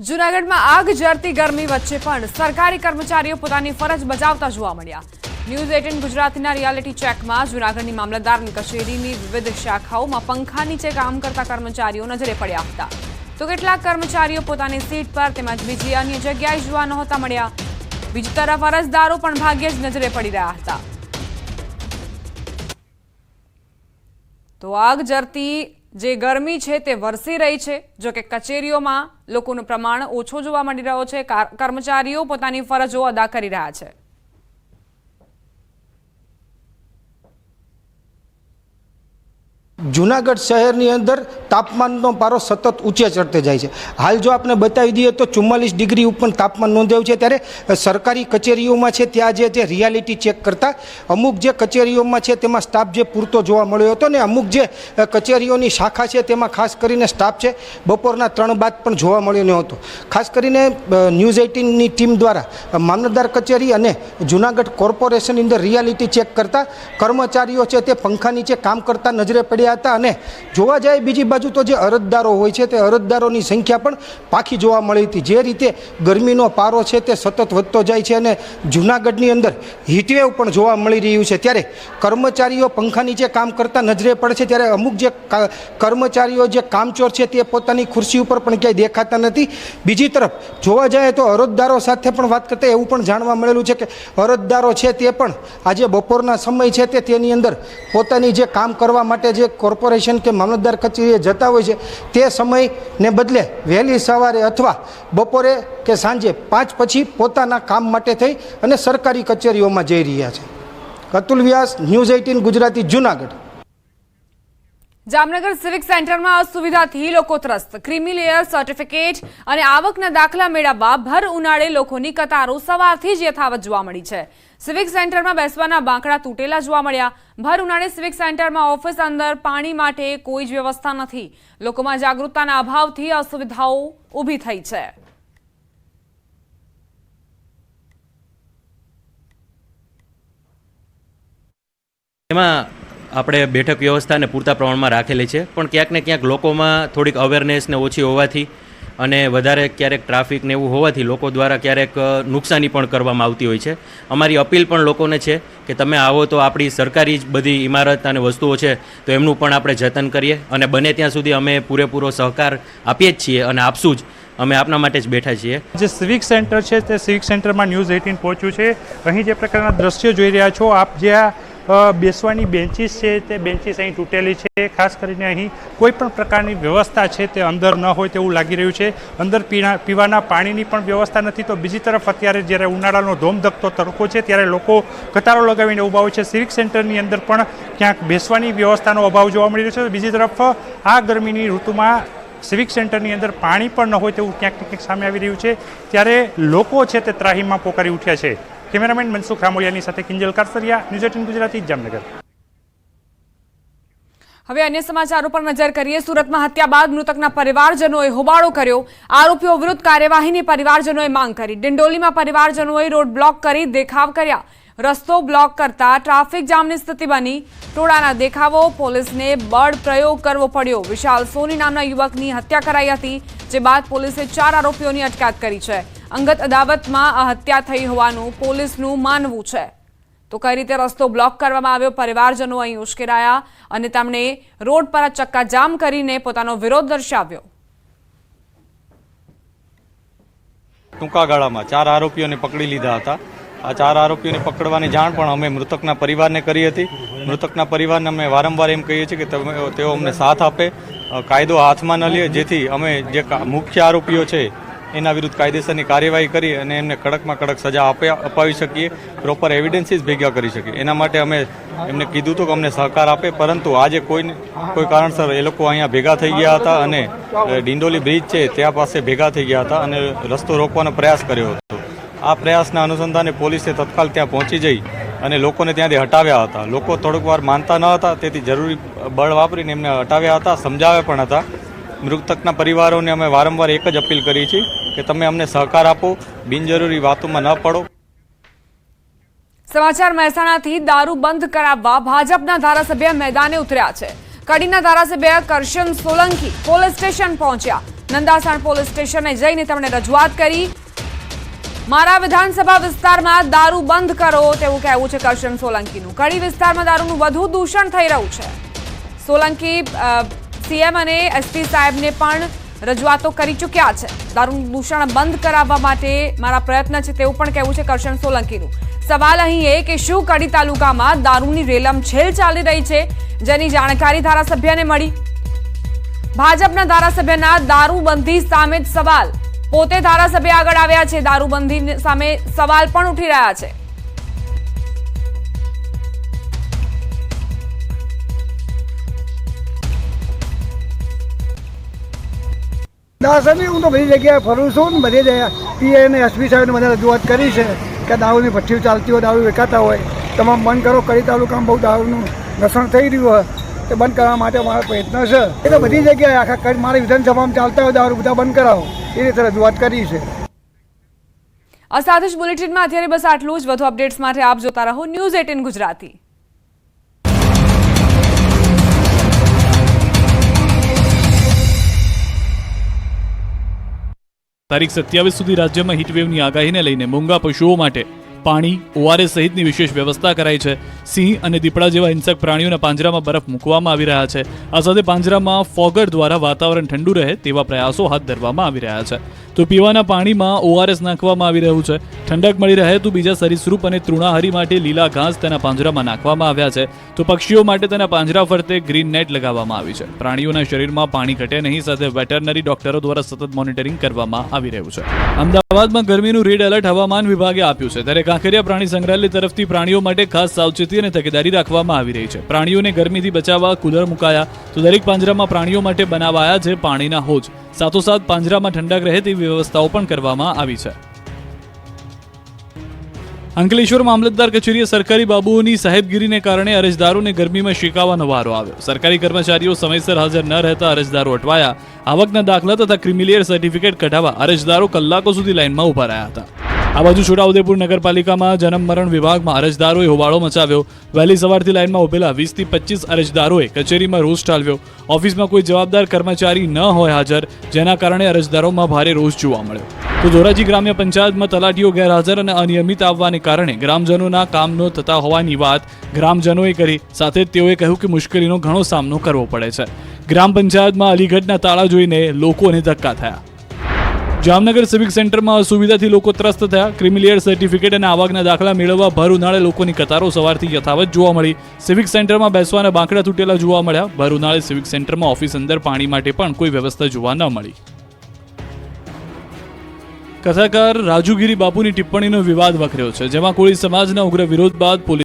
જૂનાગઢમાં આગ ઝરતી ગરમી વચ્ચે પણ સરકારી કર્મચારીઓ પોતાની ફરજ બજાવતા જોવા મળ્યા. ન્યૂઝ એટીન ગુજરાતીના રિયાલિટી ચેકમાં જૂનાગઢની મામલતદારની કચેરીની વિવિધ શાખાઓમાં પંખા નીચે કામ કરતા કર્મચારીઓ નજરે પડ્યા હતા. તો કેટલાક કર્મચારીઓ પોતાની સીટ પર તેમજ બીજી અન્ય જગ્યાએ જોવા નહોતા મળ્યા. બીજી તરફ અરજદારો પણ ભાગ્યે જ નજરે પડી રહ્યા હતા. તો આગ જરતી જે ગરમી છે તે વરસી રહી છે, જો કે કચેરીઓમાં લોકોનું પ્રમાણ ઓછું જોવા મળી રહ્યો છે, કાર- કર્મચારીઓ પોતાની ફરજો અદા કરી રહ્યા છે. જુનાગઢ શહેરની અંદર તાપમાનનો પારો સતત ઊંચે ચડતે જાય છે. હાલ જો આપણે બતાવી દઈએ તો ચુમ્માલીસ ડિગ્રી ઉપર તાપમાન નોંધાયું છે ત્યારે સરકારી કચેરીઓમાં છે ત્યાં જે જે રિયાલિટી ચેક કરતા, અમુક જે કચેરીઓમાં છે તેમાં સ્ટાફ જે પૂરતો જોવા મળ્યો હતો ને અમુક જે કચેરીઓની શાખા છે તેમાં ખાસ કરીને સ્ટાફ છે બપોરના ત્રણ બાદ પણ જોવા મળ્યો ન હતો ખાસ કરીને ન્યૂઝ એઇટીનની ટીમ દ્વારા મામલતદાર કચેરી અને જુનાગઢ કોર્પોરેશનની અંદર રિયાલિટી ચેક કરતા કર્મચારીઓ છે તે પંખા નીચે કામ કરતા નજરે પડ્યા હતા અને જોવા જાય બીજી બાજુ તો જે અરજદારો હોય છે તે અરજદારોની સંખ્યા પણ પાખી જોવા મળી હતી. જે રીતે ગરમીનો પારો છે તે સતત વધતો જાય છે અને જુનાગઢની અંદર હીટવેવ પણ જોવા મળી રહ્યું છે. ત્યારે કર્મચારીઓ પંખા નીચે કામ કરતા નજરે પડે છે, ત્યારે અમુક જે કર્મચારીઓ જે કામચોર છે તે પોતાની ખુરશી ઉપર પણ ક્યાંય દેખાતા નથી. બીજી તરફ જોવા જાય તો અરજદારો સાથે પણ વાત કરતા એવું પણ જાણવા મળેલું છે કે અરજદારો છે તે પણ આજે બપોરના સમય છે તે તેની અંદર પોતાની જે કામ કરવા માટે જે કોર્પોરેશન કે મામલતદાર કચેરીએ જતા હોય છે, તે સમયને બદલે વહેલી સવારે અથવા બપોરે કે સાંજે પાંચ પછી પોતાના કામ માટે થઈ અને સરકારી કચેરીઓમાં જઈ રહ્યા છે. Atul Vyas, news eighteen, Gujarati, Junagadh. Jamnagar civic સેન્ટરમાં અસુવિધાથી લોકો ત્રસ્ત. ક્રિમી લેયર સર્ટિફિકેટ અને આવકના દાખલા મેળવવા ભર ઉનાળે લોકોની કતારો સવારથી જ યથાવત જોવા મળી છે. સિવિક સેન્ટરમાં બેસવાના બાંકડા તૂટેલા જોવા મળ્યા. ભર ઉનાળે સિવિક સેન્ટરમાં ઓફિસ અંદર પાણી માટે કોઈ જ વ્યવસ્થા નથી. લોકોમાં જાગૃતતાના અભાવથી અસુવિધાઓ ઊભી થઈ છે. એમાં આપણે બેઠક વ્યવસ્થાને પૂરતા પ્રમાણમાં રાખેલી છે. પણ ક્યાંક ને ક્યાંક લોકોમાં થોડીક અવેરનેસને ઓછી હોવાથી અને વધારે ક્યારેક ટ્રાફિક ને એવું હોવાથી લોકો દ્વારા ક્યારેક નુકસાની પણ કરવામાં આવતી હોય છે. અમારી અપીલ પણ લોકોને છે કે તમે આવો તો આપણી સરકારી જ બધી ઇમારત અને વસ્તુઓ છે તો એમનું પણ આપણે જતન કરીએ અને બને ત્યાં સુધી અમે પૂરેપૂરો સહકાર આપીએ જ છીએ અને આપશું જ. અમે આપના માટે જ બેઠા છીએ. જે સિવિક સેન્ટર છે તે સિવિક સેન્ટરમાં ન્યૂઝ એઇટીન પહોંચ્યું છે. અહીં જે પ્રકારના દ્રશ્યો જોઈ રહ્યા છો, આપ જે આ બેસવાની બેન્ચીસ છે, તે બેન્ચીસ અહીં તૂટેલી છે. ખાસ કરીને અહીં કોઈ પણ પ્રકારની વ્યવસ્થા છે તે અંદર ન હોય તેવું લાગી રહ્યું છે. અંદર પીણા, પીવાના પાણીની પણ વ્યવસ્થા નથી. તો બીજી તરફ અત્યારે જ્યારે ઉનાળાનો ધોમધકતો તડકો છે, ત્યારે લોકો કતારો લગાવીને ઊભા હોય છે. સિવિક સેન્ટરની અંદર પણ ક્યાંક બેસવાની વ્યવસ્થાનો અભાવ જોવા મળી રહ્યો છે. બીજી તરફ, આ ગરમીની ઋતુમાં સિવિક સેન્ટરની અંદર પાણી પણ ન હોય તેવું ક્યાંક ને ક્યાંક સામે આવી રહ્યું છે. ત્યારે લોકો છે તે ત્રાહીમાં પોકારી ઉઠ્યા છે. કેમેરામેન મનસુખ રામોડિયાની સાથે કિંજલ કારસરિયા, ન્યૂઝ એટીન ગુજરાતી, જામનગર. હવે અન્ય સમાચારો પર નજર કરીએ. સુરતમાં હત્યા બાદ મૃતકના પરિવારજનોએ હોબાળો કર્યો. આરોપીઓ વિરુદ્ધ કાર્યવાહીની પરિવારજનોએ માંગ કરી. ડિંડોલીમાં પરિવારજનોએ રોડ બ્લોક કરી દેખાવ કર્યા. રસ્તો બ્લોક કરતા ટ્રાફિક જામની સ્થિતિ બની. ટોળાના દેખાવો પોલીસને બળ પ્રયોગ કરવો પડ્યો. વિશાલ સોની નામના યુવકની હત્યા કરાઈ હતી, જે બાદ પોલીસે ચાર આરોપીઓની અટકાયત કરી છે. અંગત અદાવતમાં આ હત્યા થઈ હોવાનું પોલીસનું માનવું છે. તો કઈ રીતે રસ્તો બ્લોક કરવામાં આવ્યો? પરિવારજનો અહીં ઉશ્કેરાયા અને તેમણે રોડ પર ચક્કાજામ કરીને પોતાનો વિરોધ દર્શાવ્યો. ટૂંકા ગાળામાં ચાર આરોપીઓને પકડી લીધા હતા. આ ચાર આરોપીઓને પકડવાની જાણ પણ અમે મૃતકના પરિવારને કરી હતી. મૃતકના પરિવારને અમે વારંવાર એમ કહીએ છીએ કે તમે તેઓ અમને સાથ આપે કાયદો હાથમાં ન લે, જેથી અમે જે મુખ્ય આરોપીઓ છે એના વિરુદ્ધ કાયદેસરની કાર્યવાહી કરી અને એમને કડકમાં કડક સજા અપાવી શકીએ પ્રોપર એવિડન્સીસ ભેગા કરી શકીએ. એના માટે અમે એમને કીધું હતું કે અમને સહકાર આપે, પરંતુ આજે કોઈ કોઈ કારણસર એ લોકો અહીંયા ભેગા થઈ ગયા હતા અને ડિંડોલી બ્રિજ છે, ત્યાં પાસે ભેગા થઈ ગયા હતા અને રસ્તો રોકવાનો પ્રયાસ કર્યો હતો. આ પ્રયાસના અનુસંધાને પોલીસે તત્કાલ ત્યાં પહોંચી જઈ અને લોકોને ત્યાંથી હટાવ્યા હતા. લોકો થોડુંક વાર માનતા ન હતા, તેથી જરૂરી બળ વાપરીને એમને હટાવ્યા હતા, સમજાવ્યા પણ હતા. મૃતકના પરિવારોને અમે વારંવાર એક જ અપીલ કરી છે કે તમે અમને સહકાર આપો, બિનજરૂરી વાતોમાં ન પડો. સમાચાર મહેસાણાથી દારૂ બંધ કરાવવા ભાજપના ધારાસભ્ય મેદાને ઉતર્યા છે. કડીના ધારાસભ્ય કરશન સોલંકી પોલીસ સ્ટેશન પહોંચ્યા. નંદાસણ પોલીસ સ્ટેશને જઈને તેમણે રજૂઆત કરી, મારા વિધાનસભા વિસ્તારમાં દારૂ બંધ કરો, તેવું કહેવું છે કરશન સોલંકીનું. કડી વિસ્તારમાં દારૂનું વધુ દૂષણ થઈ રહ્યું છે. સોલંકી સીએમ અને એસપી સાહેબને પણ રજૂઆતો કરી ચૂક્યા છે. દારૂનું દૂષણ બંધ કરાવવા માટે મારા પ્રયત્ન છે તેવું પણ કહેવું છે કરશન સોલંકીનું. સવાલ અહીં એ કે શું કડી તાલુકામાં દારૂની રેલમ છેલ ચાલી રહી છે, જેની જાણકારી ધારાસભ્યને મળી? ભાજપના ધારાસભ્યના દારૂબંધી સામે સવાલ. પોતે ધારાસભ્ય આગળ આવ્યા છે, દારૂબંધી સામે સવાલ પણ ઉઠી રહ્યા છે. દાસાની હું તો બધી જગ્યાએ ફરું છું ને બધી જગ્યાએ. પીએ અને એસપી સાહેબને મને રજૂઆત કરી છે કે દારૂની ભઠ્ઠીઓ ચાલતી હોય, દારૂ વેચાતા હોય. તમામ બંધ કરો, કડી તાલુકામાં બહુ દારૂનું ઘસણ થઈ રહ્યું હોય. તે બંધ કરવા માટે મારો પ્રયત્ન છે. એ તો બધી જગ્યાએ આખા મારી વિધાનસભામાં ચાલતા હોય, દારૂ બધા બંધ કરાવો. એ રીતે રજૂઆત કરી છે. આ સાથે જ બુલેટિનમાં અત્યારે બસ આટલું જ. વધુ અપડેટ્સ માટે આપ જોતા રહો ન્યૂઝ એટીન ગુજરાતી. તારીખ સત્યાવીસ સુધી રાજ્યમાં હીટવેવની આગાહીને લઈને મૂંગા પશુઓ માટે પાણી, ઓઆરએસ સહિતની વિશેષ વ્યવસ્થા કરાઈ છે. સિંહ અને દીપડા જેવા હિંસક પ્રાણીઓના પાંજરામાં બરફ મૂકવામાં આવી રહ્યા છે. આ સાથે પાંજરામાં ફોગર દ્વારા વાતાવરણ ઠંડુ રહે તેવા પ્રયાસો હાથ ધરવામાં આવી રહ્યા છે. તો પીવાના પાણીમાં ઓઆરએસ નાખવામાં આવી રહ્યું છે. ઠંડક મળી રહે તો બીજા સરીસૃપ અને તૃણાહારી માટે લીલા ઘાસ તેના પાંજરામાં નાખવામાં આવ્યા છે. તો પક્ષીઓ માટે તેના પાંજરા ફરતે ગ્રીન નેટ લગાવવામાં આવી છે. પ્રાણીઓના શરીરમાં પાણી ઘટે નહીં, સાથે વેટરનરી ડોક્ટરો દ્વારા સતત મોનિટરિંગ કરવામાં આવી રહ્યું છે. અમદાવાદમાં ગરમીનું રેડ એલર્ટ હવામાન વિભાગે આપ્યું છે. ત્યારે કાંકરિયા પ્રાણી સંગ્રહાલય તરફથી પ્રાણીઓ માટે ખાસ સાવચેતી અને તકેદારી રાખવામાં આવી રહી છે. પ્રાણીઓને ગરમીથી બચાવવા કુલર મુકાયા તો દરેક પાંજરામાં પ્રાણીઓ માટે બનાવાયા છે પાણીના હોજ. સાથોસાથ પાંજરામાં ઠંડક રહે તેવી વ્યવસ્થાઓ પણ કરવામાં આવી છે. અંકલેશ્વર મામલતદાર કચેરીએ સરકારી બાબુઓની સાહેબગીરીને કારણે અરજદારોને ગરમીમાં શેકાવાનો વારો આવ્યો. સરકારી કર્મચારીઓ સમયસર હાજર ન રહેતા અરજદારો અટવાયા. આવકના દાખલા તથા ક્રિમિલિયર સર્ટિફિકેટ કઢાવવા અરજદારો કલાકો સુધી લાઇનમાં ઊભા રહ્યા હતા. આ બાજુ છોટાઉદેપુર નગરપાલિકામાં જન્મ મરણ વિભાગમાં અરજદારોએ હોબાળો મચાવ્યો. વહેલી સવારથી લાઇનમાં ઉભેલા વીસથી પચીસ અરજદારોએ કચેરીમાં રોષ ઠાલવ્યો. ઓફિસમાં કોઈ જવાબદાર કર્મચારી ન હોય હાજર, જેના કારણે અરજદારોમાં ભારે રોષ જોવા મળ્યો. તો ધોરાજી ગ્રામ્ય પંચાયતમાં તલાટીઓ ગેરહાજર અને અનિયમિત આવવાને કારણે ગ્રામજનોના કામ ન થતા હોવાની વાત ગ્રામજનોએ કરી. સાથે જ તેઓએ કહ્યું કે મુશ્કેલીનો ઘણો સામનો કરવો પડે છે. ગ્રામ પંચાયતમાં અલીગઢના તાળા જોઈને લોકોને ધક્કા થયા. જામનગર સિવિક સેન્ટરમાં અસુવિધાથી લોકો ત્રસ્ત થયા. ક્રિમિલિયર સર્ટિફિકેટ અને આવકના દાખલા મેળવવા ભર ઉનાળે લોકોની કતારો સવારથી યથાવત જોવા મળી. સિવિક સેન્ટરમાં બેસવાના બાંકડા તૂટેલા જોવા મળ્યા. ભર ઉનાળે સિવિક સેન્ટરમાં ઓફિસ અંદર પાણી માટે પણ કોઈ વ્યવસ્થા જોવા ન મળી. કથાકાર રાજુગીરી બાપુની ટિપ્પણીનો વિવાદ વખર્યો છે, જેમાં કોળી સમાજના ઉગ્ર વિરોધ બાદ પોલીસ